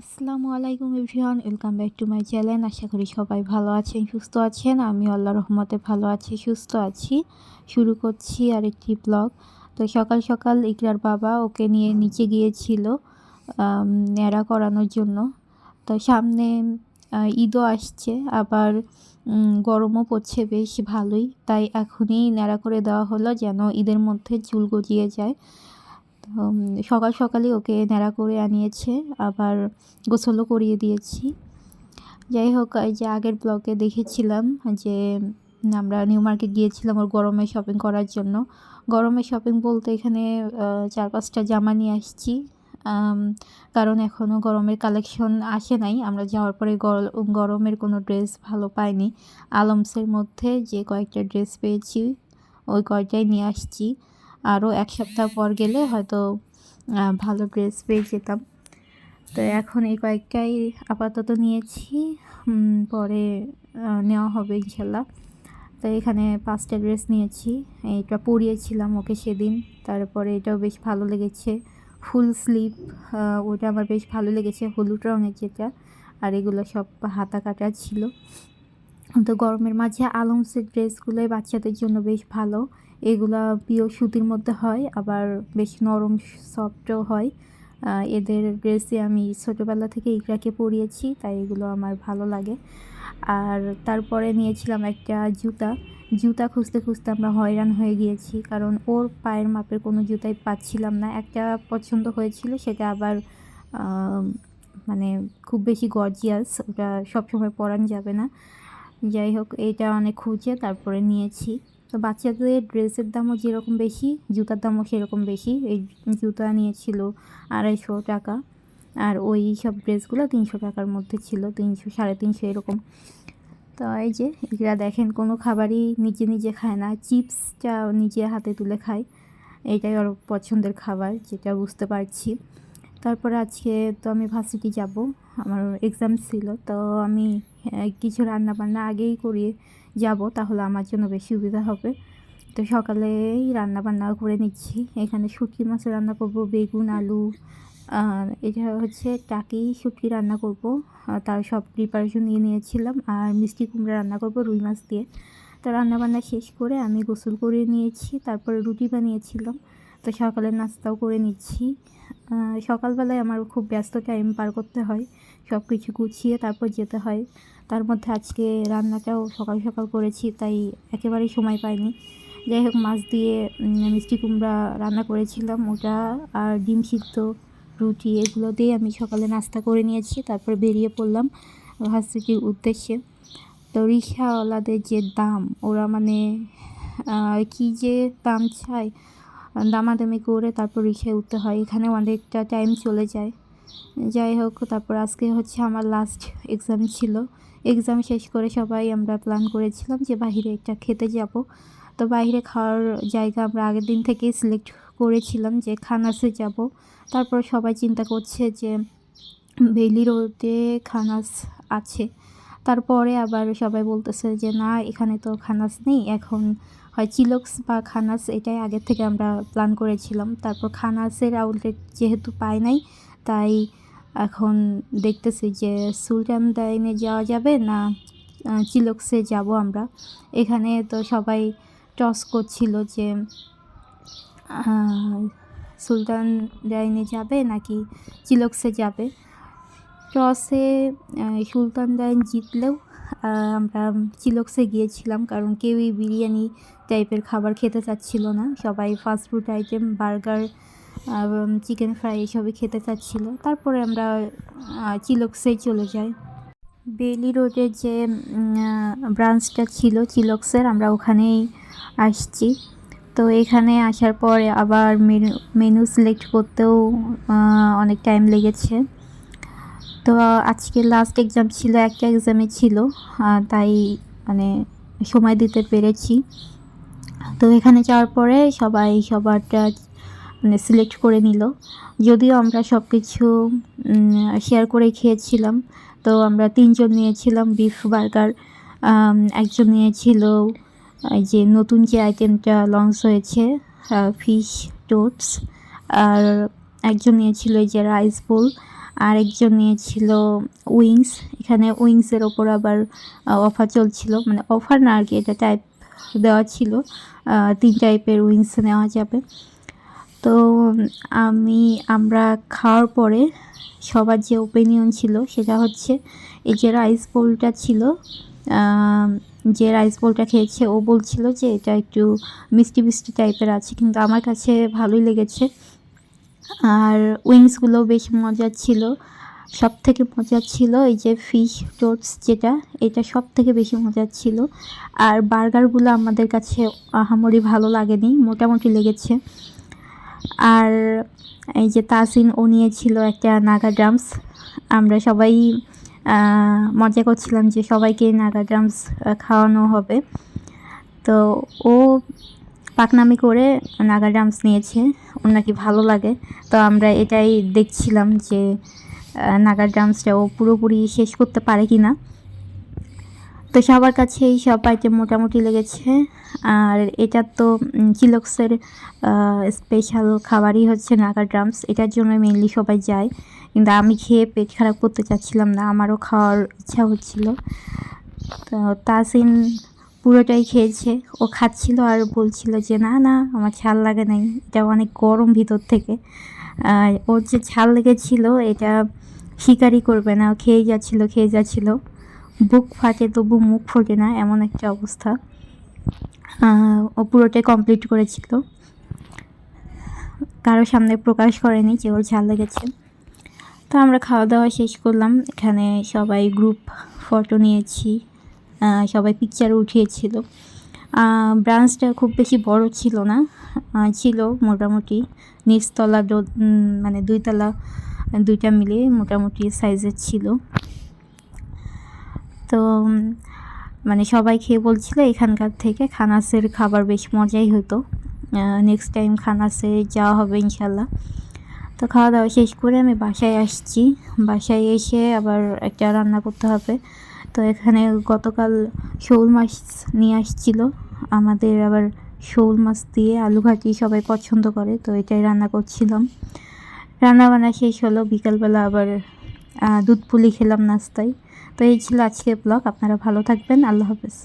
আসসালামু আলাইকুম everyone, welcome back to my channel. আশা করি সবাই ভালো আছেন, সুস্থ আছেন। আমি আল্লাহ রহমতে ভালো আছি, সুস্থ আছি। শুরু করছি আরেকটি ব্লগ তো সকাল সকাল ইকরার বাবা ওকে নিয়ে নিচে গিয়েছিল ন্যাড়া করানোর জন্য। তো সামনে ঈদও আসছে, আবার গরমও পড়ছে বেশ ভালোই। তাই এখনই ন্যাড়া করে দেওয়া হলো যেন ঈদের মধ্যে চুল গজিয়ে যায়। সকাল সকালই ওকে ন্যাড়া করে আনিয়েছে, আবার গোসলও করিয়ে দিয়েছি। যাই হোক, এই যে আগের ব্লগে দেখেছিলাম যে, আমরা নিউ মার্কেট গিয়েছিলাম ওর গরমে শপিং করার জন্য। গরমে শপিং বলতে এখানে চার পাঁচটা জামা নিয়ে আসছি। কারণ এখনও গরমের কালেকশন আসে নাই। আমরা যাওয়ার পরে গর- গরমের কোনো ড্রেস ভালো পাইনি। আলমসের মধ্যে যে কয়েকটা ড্রেস পেয়েছি, ওই কয়টাই নিয়ে আসছি। আরও এক সপ্তাহ পর গেলে হয়তো ভালো ড্রেস পেয়ে যেতাম। তো এখন এই কয়েকটাই আপাতত নিয়েছি। পরে নেওয়া হবে ইনশাল্লাহ। তো এখানে পাঁচটা ড্রেস নিয়েছি। এটা পরিয়েছিলাম ওকে সেদিন। তারপরে এটাও বেশ ভালো লেগেছে। ফুল স্লিপ ওটা আমার বেশ ভালো লেগেছে, হলুদ রঙের যেটা। আর এগুলো সব হাতা কাটা ছিল। তো গরমের মাঝে আলমসের ড্রেসগুলোই বাচ্চাদের জন্য বেশ ভালো। এগুলা পিওর সুতির মধ্যে হয়, আবার বেশ নরম সফটও হয়। এদের ড্রেসে আমি ছোটোবেলা থেকে ইকরাকে পরিয়েছি, তাই এগুলো আমার ভালো লাগে। আর তারপরে নিয়েছিলাম একটা জুতা। জুতা খুঁজতে খুঁজতে আমরা হয়রান হয়ে গিয়েছি, কারণ ওর পায়ের মাপের কোনো জুতাই পাচ্ছিলাম না। একটা পছন্দ হয়েছিল, সেটা আবার মানে খুব বেশি গর্জিয়াস, ওটা সবসময় পরান যাবে না। যাই হোক, এটা অনেক খুঁজে তারপরে নিয়েছি। তো বাচ্চাদের ড্রেসের দামও যেরকম বেশি, জুতার দামও সেরকম বেশি। এই জুতা নিয়েছিল আড়াইশো টাকা আর ওই সব ড্রেসগুলো তিনশো টাকার মধ্যে ছিল, তিনশো, সাড়ে তিনশো এরকম। তো এই যে, এরা দেখেন কোনো খাবারই নিজে নিজে খায় না, চিপসটা নিজে হাতে তুলে খায়। এটাই ওর পছন্দের খাবার, যেটা বুঝতে পারছি। তারপরে আজকে তো আমি ভার্সিটি যাব, আমার এক্সাম ছিল, তো আমি কিছু রান্না বান্না আগেই করিয়ে যাব, তাহলে আমার জন্য বেশি সুবিধা হবে। তো সকালেই রান্না বান্না করে নিচ্ছি। এখানে শুটকি মাছ রান্না করব, বেগুন, আলু এটা হচ্ছে টাকি শুটকি রান্না করব। তার সব প্রিপারেশন নিয়ে নিয়েছিলাম, আর মিষ্টি কুমড়া রান্না করব রুই মাছ দিয়ে। তো রান্না বান্না শেষ করে আমি গোসল করে নিয়েছি, তারপরে রুটি বানিয়েছিলাম। তো সকালে নাস্তাও করে নিচ্ছি। সকালবেলায় আমার খুব ব্যস্ত টাইম পার করতে হয়। সব কিছু গুছিয়ে তারপর যেতে হয়। তার মধ্যে আজকে রান্নাটাও সকাল সকাল করেছি, তাই একেবারেই সময় পাইনি। যাই হোক, মাছ দিয়ে মিষ্টি কুমড়া রান্না করেছিলাম। ওটা আর ডিম সিদ্ধ, রুটি এগুলো দিয়ে আমি সকালে নাস্তা করে নিয়েছি, তারপর বেরিয়ে পড়লাম ভার্সিটির উদ্দেশ্যে। তো রিক্সাওয়ালাদের যে দাম, ওরা মানে কি যে দাম চায়, দামাদামি করে তারপর রিক্সায় উঠতে হয়। এখানে অনেকটা টাইম চলে যায়। যাই হোক, তারপর আজকে হচ্ছে আমার লাস্ট এক্সাম ছিল। এক্সাম শেষ করে সবাই আমরা প্ল্যান করেছিলাম যে বাইরে একটা খেতে যাব। তো বাইরে খাওয়ার জায়গা আমরা আগের দিন থেকেই সিলেক্ট করেছিলাম যে খানাসে যাব। তারপর সবাই চিন্তা করছে যে বেলি রোডে খানাস আছে। তারপরে আবার সবাই বলতেছে যে না, এখানে তো খানাস নেই, এখন হয় চিলক্স বা খানাস এটাই আগের থেকে আমরা প্ল্যান করেছিলাম। তারপর খানাসের আউটলেট যেহেতু পাই নাই তাই এখন দেখতেছি যে সুলতান দাইনে যাওয়া যাবে না চিলক্সে যাব আমরা। এখানে তো সবাই টস করছিল যে সুলতান ডাইনে যাবে নাকি চিলক্সে যাবে? টসে সুলতান ডাইন জিতলেও আমরা চিলক্সে গিয়েছিলাম কারণ কেউই বিরিয়ানি টাইপের খাবার খেতে চাচ্ছিল না। সবাই fast food item burger chicken fry এসবই খেতে চাচ্ছিলো। তারপরে আমরা চিলক্সেই চলে যাই। বেলি রোডের যে ব্রাঞ্চটা ছিল চিলক্সের, আমরা ওখানেই আসছি। তো এখানে আসার পরে আবার মেনু মেনু সিলেক্ট করতেও অনেক টাইম লেগেছে। তো আজকে লাস্ট এক্সাম ছিল, একটা এক্সামে ছিল তাই মানে সময় দিতে পেরেছি। তো এখানে যাওয়ার পরে সবাই সবারটা সিলেক্ট করে নিল। যদিও আমরা সব কিছু শেয়ার করে খেয়েছিলাম, তো আমরা তিনজন নিয়েছিলাম বিফ বার্গার একজন নিয়েছিল, এই যে নতুন যে আইটেমটা লঞ্চ হয়েছে ফিশ টোটস আর একজন নিয়েছিল এই যে রাইস বোল আর একজন নিয়েছিল উইংস এখানে উইংসের ওপর আবার অফার চলছিল মানে অফার না আর কি, এটা টাইপ দেওয়া ছিল তিন টাইপের উইংস নেওয়া যাবে। তো আমি, আমরা খাওয়ার পরে সবার যে ওপিনিয়ন ছিল সেটা হচ্ছে, এই যে রাইস বোলটা ছিল যে রাইস বোলটা খেয়েছে, ও বলছিল যে এটা একটু মিষ্টি মিষ্টি টাইপের আছে, কিন্তু আমার কাছে ভালোই লেগেছে। আর উইংসগুলো বেশ মজার ছিল। সব থেকে মজার ছিল এই যে ফিশ টোটস যেটা, এটা সব থেকে বেশি মজার ছিল। আর বার্গারগুলো আমাদের কাছে আহামরি ভালো লাগেনি, মোটামুটি লেগেছে। আর এই যে তাসিন ও নিয়েছিল একটা নাগা ড্রামস। আমরা সবাই মজা করছিলাম যে সবাইকে নাগা ড্রামস খাওয়ানো হবে। তো ও পাকনামি করে নাগা ড্রামস নিয়েছে। ওর নাকি ভালো লাগে। তো আমরা এটাই দেখছিলাম যে নাগা ড্রামসটা ও পুরোপুরি শেষ করতে পারে কি না তো সবার কাছে এই সব আইটেম মোটামুটি লেগেছে। আর এটা তো চিলক্সের স্পেশাল খাবারই হচ্ছে নাগা ড্রামস এটার জন্য মেনলি সবাই যায়। কিন্তু আমি খেয়ে পেট খারাপ করতে চাচ্ছিলাম না, আমারও খাওয়ার ইচ্ছা হচ্ছিল। তো তাসিন পুরোটাই খেয়েছে। ও খাচ্ছিল আর বলছিল যে, না না, আমার ছাল লাগে নাই। এটা অনেক গরম ভিতর থেকে। ওর যে ছাল লেগেছিল, এটা শিকারই করবে না। খেয়ে যাচ্ছিল খেয়ে যাচ্ছিল। বুক ফাটে, তবু মুখ ফোটে না, এমন একটা অবস্থা। ও পুরোটাই কমপ্লিট করেছিল। কারও সামনে প্রকাশ করেনি যে ওর ঝাল লেগেছে। তো আমরা খাওয়া দাওয়া শেষ করলাম। এখানে সবাই গ্রুপ ফটো নিয়েছি সবাই পিকচার উঠিয়েছিল। ব্রাঞ্চটা খুব বেশি বড় ছিল না ছিল মোটামুটি নিচতলা মানে দুইতলা, দুইটা মিলিয়ে মোটামুটি সাইজের ছিল। তো মানে সবাই খেয়ে বলছিল এখানকার থেকে খানাসের খাবার বেশ মজাই হতো। নেক্সট টাইম খানাসে যাওয়া হবে ইনশাল্লাহ তো খাওয়া দাওয়া শেষ করে আমি বাসায় আসছি। বাসায় এসে আবার একটা রান্না করতে হবে। তো এখানে গতকাল শোল মাছ নিয়ে আসছিল। আমাদের আবার শোল মাছ দিয়ে আলু ভাজি সবাই পছন্দ করে, তো এটাই রান্না করছিলাম। রান্না বান্না শেষ হলো, বিকালবেলা আবার দুধ পুলি খেলাম নাস্তায়। তো এই ছিল আজকের ব্লগ। আপনারা ভালো থাকবেন। আল্লাহ হাফেজ।